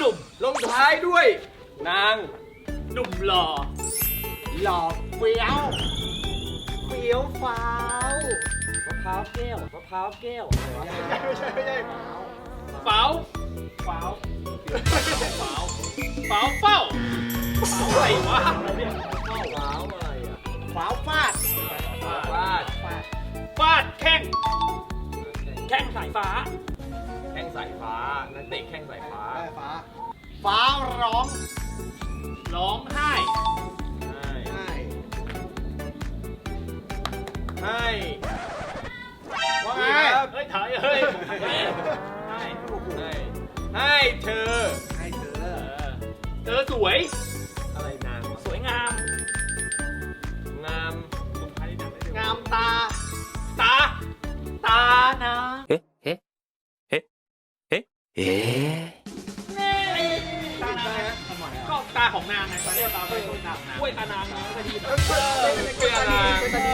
หนุ่ม ลงท้ายด้วย นาง หนุ่มหล่อ หล่อเฟี้ยวเฟี้ยวฟ้าวมะพร้าวแก้วมะพร้าวแก้วอะไรวะไม่ใช่ไม่ใช่เฝ้าเฝ้าเฝ้าเฝ้าเฝ้าเฝ้าอะไรวะข้าวว้าวอะไรอะฟ้าวฟาดวาดฟาดฟาดแข้งแข้งสายฟ้า แข้งสายฟ้า นักเตะแข้งสายฟ้า ได้ฟ้า ฟ้าวร้องร้องไห้ ให้ใช่ให้ ว่าไงครับเฮ้ยถ่ายเฮ้ยให้ให้ให้เธอ ให้เธอเธอสวย อะไรนางสวยงาม งามงามตา ตา ตานะตานะ ก็ตาของนางไงตาเรียกตาเป็นตาของนางกล้วยตานางนะก็ดีเป็นอะไรเออก็ได้